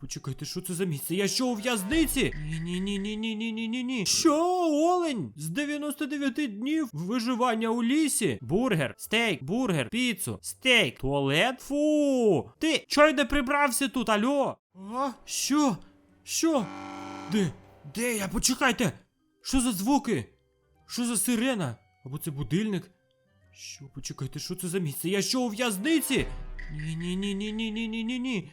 Почекайте, що це за місце? Я що у в'язниці? Ні, ні, ні, ні, ні, ні, ні, ні. Що, олень? З 99 днів виживання у лісі. Бургер, стейк, бургер, піцу, стейк, туалет. Фу. Ти не прибрався тут, альо? А? Що? Що? Де? Де я? Почекайте! Що за звуки? Що за сирена? Або це будильник? Що, почекайте, що це за місце? Я що у в'язниці? Ні, ні, ні, ні, ні, ні, ні, ні, ні.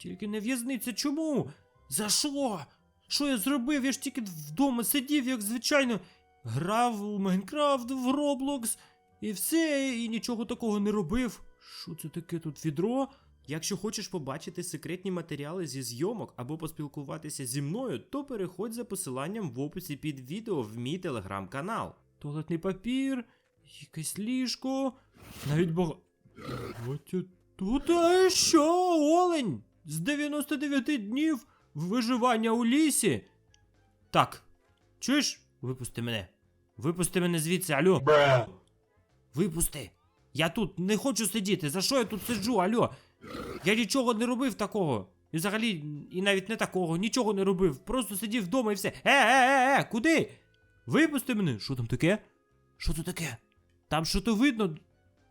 Тільки не в'язниця. Чому? За що? Що я зробив? Я ж тільки вдома сидів, як звичайно. Грав у Майнкрафт, в Роблокс і все, і нічого такого не робив. Що це таке тут відро? Якщо хочеш побачити секретні матеріали зі зйомок або поспілкуватися зі мною, то переходь за посиланням в описі під відео в мій телеграм-канал. Туалетний папір, якесь ліжко, навіть бога. От тут що, олень? З 99 днів виживання у лісі. Так, чуєш? Випусти мене. Випусти мене звідси, алло. Випусти. Я тут не хочу сидіти. За що я тут сиджу, алло? Я нічого не робив такого. І взагалі, і навіть не такого, нічого не робив. Просто сидів вдома і все. Е, е, е, е, куди? Випусти мене. Що там таке? Що тут таке? Там що то видно.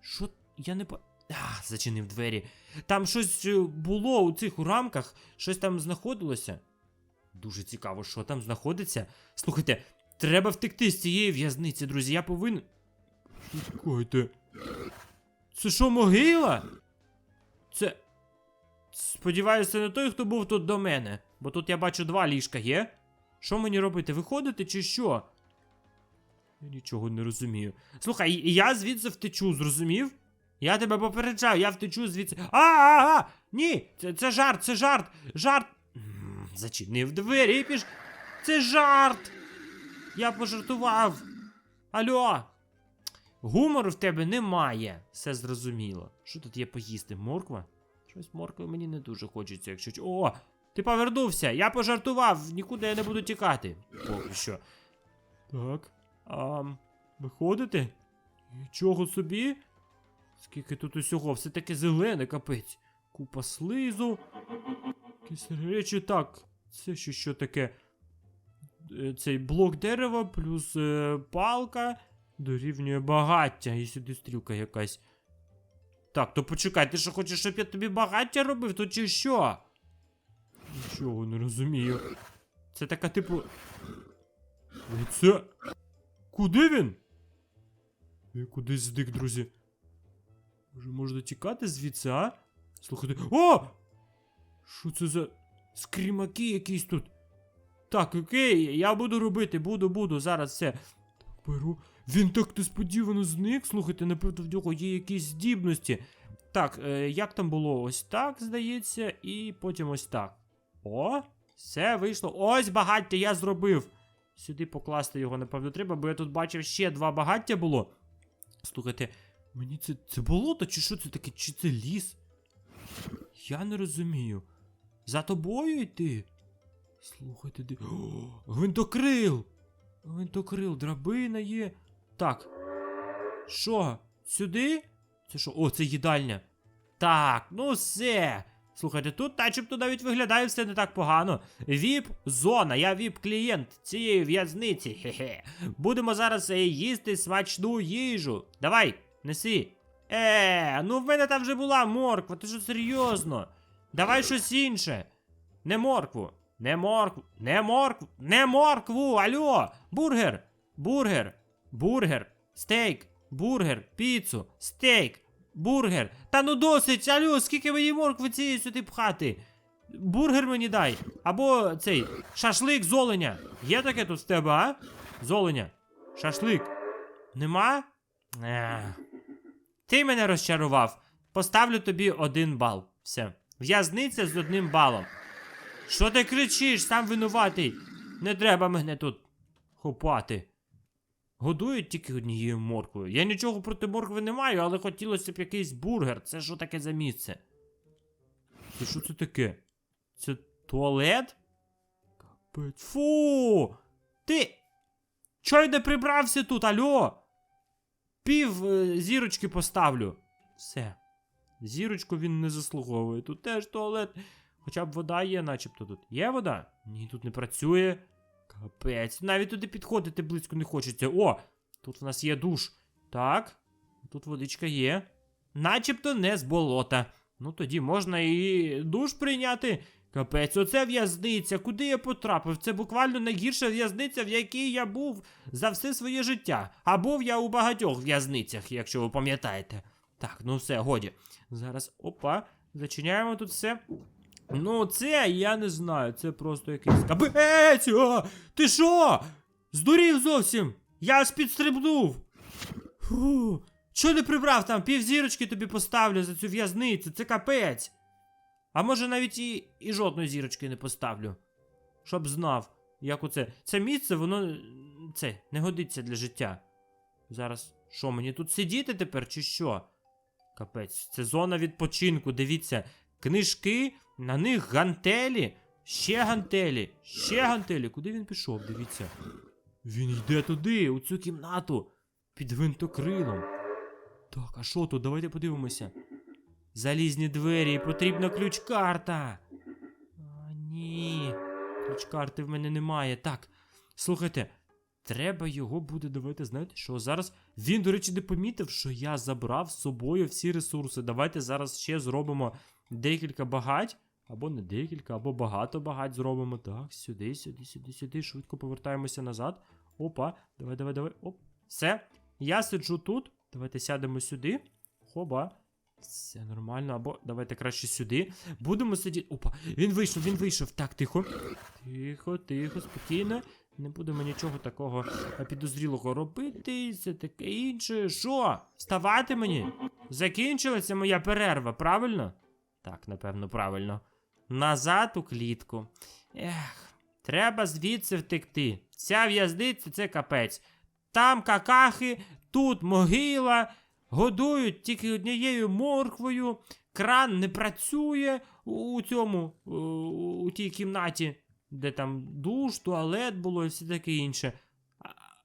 Що. Я не по. А, зачинив двері. Там щось е, було у цих рамках, щось там знаходилося. Дуже цікаво, що там знаходиться. Слухайте, треба втекти з цієї в'язниці, друзі. Я повинен. Чекайте. Це що, могила? Це. Сподіваюся, не той, хто був тут до мене. Бо тут я бачу два ліжка є. Що мені робити? Виходити чи що? Я нічого не розумію. Слухай, я звідси втечу, зрозумів? Я тебе попереджаю, я втечу звідси. А, а, а! Ні! Це, це жарт, це жарт! Жарт! Зачинив двері і піш. Це жарт! Я пожартував. Алло! Гумору в тебе немає. Все зрозуміло. Що тут є поїсти? Морква? Щось моркви мені не дуже хочеться, якщо. О! Ти повернувся! Я пожартував! Нікуди я не буду тікати. Поки що. Так. А, виходите? Нічого собі. Скільки тут усього, все таке зелене, капець. Купа слизу. Якісь речі, так. Це ще що таке? Е, Цей блок дерева плюс е, палка дорівнює багаття. І сюди стрілка якась. Так, то почекай, ти що хочеш, щоб я тобі багаття робив, то чи що? Нічого не розумію. Це така, типу. Оце. Куди він? Я кудись здик, друзі. Може, можна тікати звідси, а? Слухайте. О! Що це за скрімаки якісь тут? Так, окей, я буду робити, буду, буду, зараз все. Так, беру. Він так несподівано зник. Слухайте, напевно, в нього є якісь здібності. Так, е, як там було? Ось так, здається, і потім ось так. О, все вийшло. Ось багаття я зробив. Сюди покласти його, напевно, треба, бо я тут бачив ще два багаття було. Слухайте, мені це, це болото, чи що це таке? Чи це ліс? Я не розумію. За тобою йти? Слухайте, де. О, гвинтокрил! Гвинтокрил, драбина є. Так. Що? Сюди? Це що? О, це їдальня. Так, ну все. Слухайте, тут начебто навіть виглядає все не так погано. Віп-зона, я віп-клієнт цієї в'язниці. Хе-хе. Будемо зараз е, їсти смачну їжу. Давай, неси. Е, ну в мене там вже була морква, ти що серйозно? Давай щось інше. Не моркву. Не моркву. Не моркву. Не моркву. Алло. Бургер. Бургер. Бургер. Стейк. Бургер. Піцу. Стейк. Бургер. Та ну досить, алло, скільки мені моркви цієї сюди пхати? Бургер мені дай. Або цей шашлик з. Є таке тут в тебе, а? З. Шашлик. Нема? Ех. Ти мене розчарував. Поставлю тобі один бал. Все. В'язниця з одним балом. Що ти кричиш, сам винуватий? Не треба мене тут хопати. Годують тільки однією морквою. Я нічого проти моркви не маю, але хотілося б якийсь бургер. Це що таке за місце? Це що це таке? Це туалет? Капець. Фу! Ти. Чого не прибрався тут, альо? Пів е, зірочки поставлю. Все. Зірочку він не заслуговує. Тут теж туалет. Хоча б вода є, начебто тут. Є вода? Ні, тут не працює. Капець. Навіть туди підходити близько не хочеться. О! Тут в нас є душ. Так. Тут водичка є. Начебто не з болота. Ну тоді можна і душ прийняти. Капець, оце в'язниця. Куди я потрапив? Це буквально найгірша в'язниця, в якій я був за все своє життя. А був я у багатьох в'язницях, якщо ви пам'ятаєте. Так, ну все, годі. Зараз, опа, зачиняємо тут все. Ну, це я не знаю, це просто якийсь капець! А! Ти що? Здурів зовсім! Я аж підстрибнув! Фу, що не прибрав там? Півзірочки тобі поставлю за цю в'язницю, це капець. А може навіть і, і жодної зірочки не поставлю. Щоб знав, як оце. Це місце, воно це не годиться для життя. Зараз, що мені тут сидіти тепер, чи що? Капець, це зона відпочинку, дивіться. Книжки, на них гантелі, ще гантелі, ще гантелі. Куди він пішов? Дивіться. Він йде туди, у цю кімнату, під гвинтокрилом. Так, а що тут? Давайте подивимося. Залізні двері, потрібна ключ-карта. А, ні. Ключ-карти в мене немає. Так, слухайте, треба його буде давайте, знаєте що? Зараз він, до речі, не помітив, що я забрав з собою всі ресурси. Давайте зараз ще зробимо декілька багать. Або не декілька, або багато багать зробимо. Так, сюди, сюди, сюди, сюди. Швидко повертаємося назад. Опа, давай, давай, давай. Оп. Все. Я сиджу тут. Давайте сядемо сюди. Хоба. Все нормально, або давайте краще сюди. Будемо сидіти. Опа, він вийшов, він вийшов. Так, тихо. Тихо, тихо, спокійно. Не будемо нічого такого підозрілого робити. Це таке інше. Що? Вставати мені? Закінчилася моя перерва, правильно? Так, напевно, правильно. Назад у клітку. Ех, треба звідси втекти. Ця в'язниця це капець. Там какахи, тут могила. Годують тільки однією морквою. Кран не працює у цьому, у, тій кімнаті, де там душ, туалет було і все таке інше.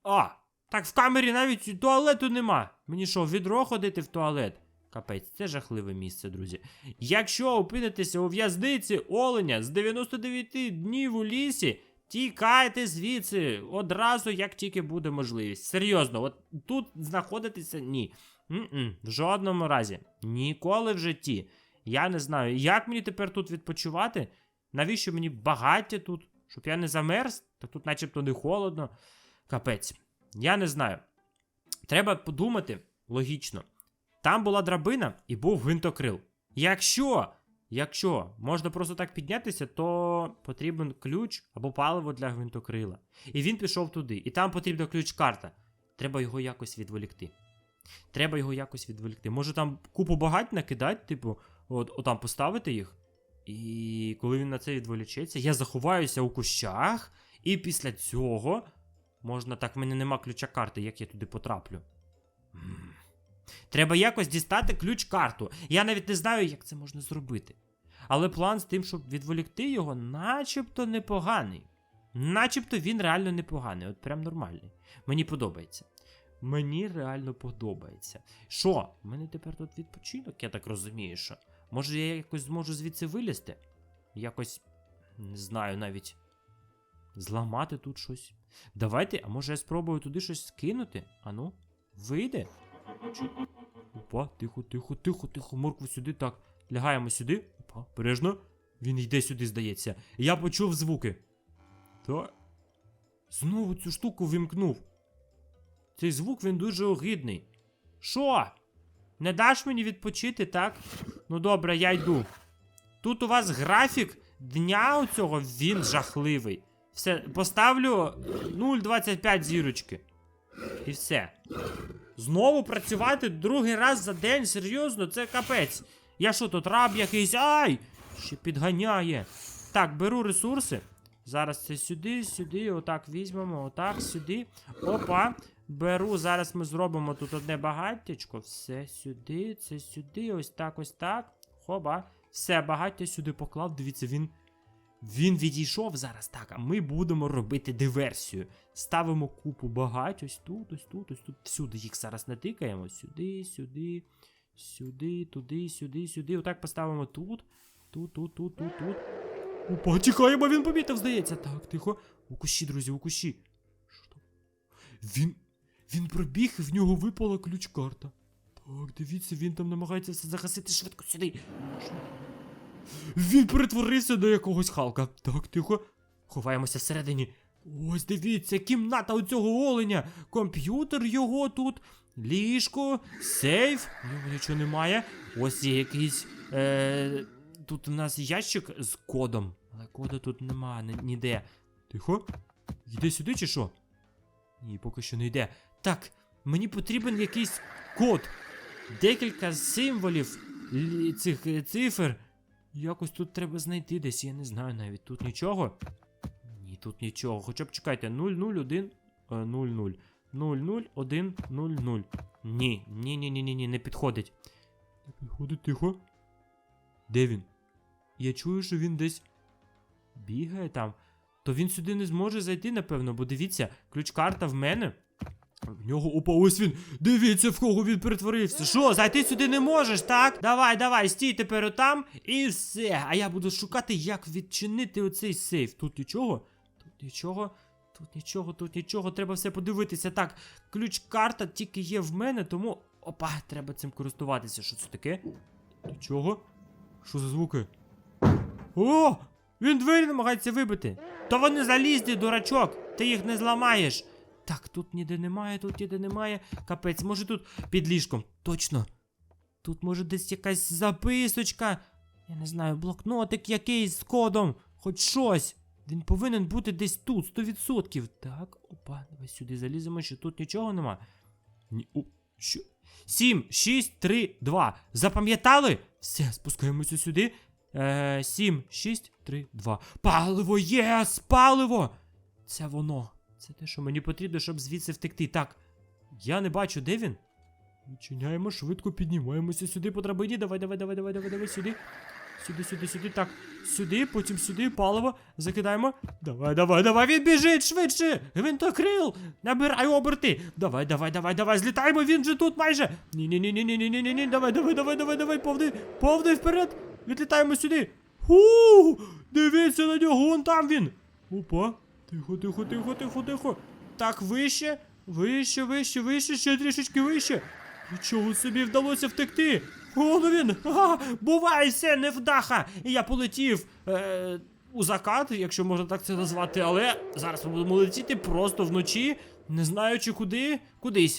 А, так в камері навіть туалету нема. Мені що, відро ходити в туалет? Капець, це жахливе місце, друзі. Якщо опинитеся у в'язниці оленя з 99 днів у лісі, тікайте звідси одразу, як тільки буде можливість. Серйозно, от тут знаходитися ні. М-м, в жодному разі. Ніколи в житті. Я не знаю, як мені тепер тут відпочивати? Навіщо мені багаття тут? Щоб я не замерз? Та тут начебто не холодно. Капець. Я не знаю. Треба подумати логічно. Там була драбина і був гвинтокрил. Якщо, якщо можна просто так піднятися, то потрібен ключ або паливо для гвинтокрила. І він пішов туди. І там потрібна ключ-карта. Треба його якось відволікти. Треба його якось відволікти. Може там купу багать накидати, типу, от, отам поставити їх. І коли він на це відволічеться, я заховаюся у кущах, і після цього можна так, в мене нема ключа карти, як я туди потраплю. Треба якось дістати ключ-карту. Я навіть не знаю, як це можна зробити. Але план з тим, щоб відволікти його, начебто непоганий. Начебто він реально непоганий, от прям нормальний. Мені подобається. Мені реально подобається. Що? У мене тепер тут відпочинок, я так розумію, що. Може я якось зможу звідси вилізти? Якось не знаю навіть. Зламати тут щось. Давайте, а може я спробую туди щось скинути? Ану, вийде? Опа, тихо, тихо, тихо, тихо, моркву сюди, так. Лягаємо сюди. Опа, бережно. Він йде сюди, здається. Я почув звуки. Та. Знову цю штуку вимкнув. Цей звук він дуже огидний. Що? Не даш мені відпочити, так? Ну добре, я йду. Тут у вас графік дня у цього він жахливий. Все, поставлю 0,25 зірочки. І все. Знову працювати другий раз за день, серйозно, це капець. Я що тут раб якийсь? Ай! Ще підганяє. Так, беру ресурси. Зараз це сюди, сюди, отак візьмемо, отак, сюди. Опа. Беру, зараз ми зробимо тут одне багаттячко. Все сюди, це сюди, ось так, ось так. Хоба. Все, багаття сюди поклав. Дивіться, він. Він відійшов зараз так, а ми будемо робити диверсію. Ставимо купу багать, ось тут, ось тут, ось тут. Всюди їх зараз натикаємо. Сюди, сюди, сюди, туди, сюди, сюди. Отак поставимо тут. тут, тут, тут, тут, тут. Опа, тікаємо, він помітив, здається. Так, тихо. У кущі, друзі, у кущі. Що там? Він. Він пробіг і в нього випала ключ-карта. Так, дивіться, він там намагається все загасити швидко сюди. Він перетворився на якогось Халка. Так, тихо. Ховаємося всередині. Ось дивіться, кімната у цього оленя. Комп'ютер його тут, ліжко, сейф. В нього нічого немає. Ось є якийсь. Е, тут у нас ящик з кодом. Але кода тут нема ні- ніде. Тихо. Йде сюди чи що? Ні, поки що не йде. Так, мені потрібен якийсь код. Декілька символів цих е, цифр. Якось тут треба знайти десь, я не знаю навіть. Тут нічого. Ні, тут нічого. Хоча б чекайте, 001 е, 00. 001 00. Ні, ні, ні, ні, ні, ні, не підходить. Не підходить, тихо. Де він? Я чую, що він десь бігає там. То він сюди не зможе зайти, напевно, бо дивіться, ключ-карта в мене. В нього опа, ось він. Дивіться, в кого він перетворився. Що, зайти сюди не можеш, так? Давай, давай, стій тепер отам і все. А я буду шукати, як відчинити оцей сейф. Тут нічого? Тут нічого. Тут нічого, тут нічого, треба все подивитися. Так, ключ-карта тільки є в мене, тому. Опа, треба цим користуватися. Що це таке? Нічого? Що за звуки? О! Він двері намагається вибити. То вони залізли, дурачок. Ти їх не зламаєш. Так, тут ніде немає, тут ніде немає. Капець, може тут під ліжком. Точно. Тут може десь якась записочка. Я не знаю, блокнотик якийсь з кодом. Хоч щось. Він повинен бути десь тут, 100%. Так, опа, давай сюди заліземо, що тут нічого нема. Ні, о, що? 7, 6, 3, 2. Запам'ятали? Все, спускаємося сюди. Е, 7, 6, 3, 2. Паливо, єс! Паливо! Це воно. Це те, що мені потрібно, щоб звідси втекти. Так. Я не бачу, де він? Відчиняємо, швидко піднімаємося сюди по драбині. Давай, давай, давай, давай, давай, давай, сюди. Сюди, сюди, сюди. Так, сюди, потім сюди, паливо, закидаємо. Давай, давай, давай, він біжить швидше! Він Гвинтокрил! Набирай оберти! Давай, давай, давай, давай, злітаємо, він же тут майже! Ні-ні-ні-ні-ні-ні-ні-ні, давай, давай, давай, давай, давай, повний, повний вперед! Відлітаємо сюди! Ху! Дивіться на нього, вон там він! Опа, Тихо, тихо, тихо, тихо, тихо. Так, вище, вище, вище, вище, ще трішечки вище. Чого собі вдалося втекти. Вон він! Ага, бувай все, невдаха! І я полетів е, у закат, якщо можна так це назвати, але зараз ми будемо летіти просто вночі, не знаючи куди, кудись.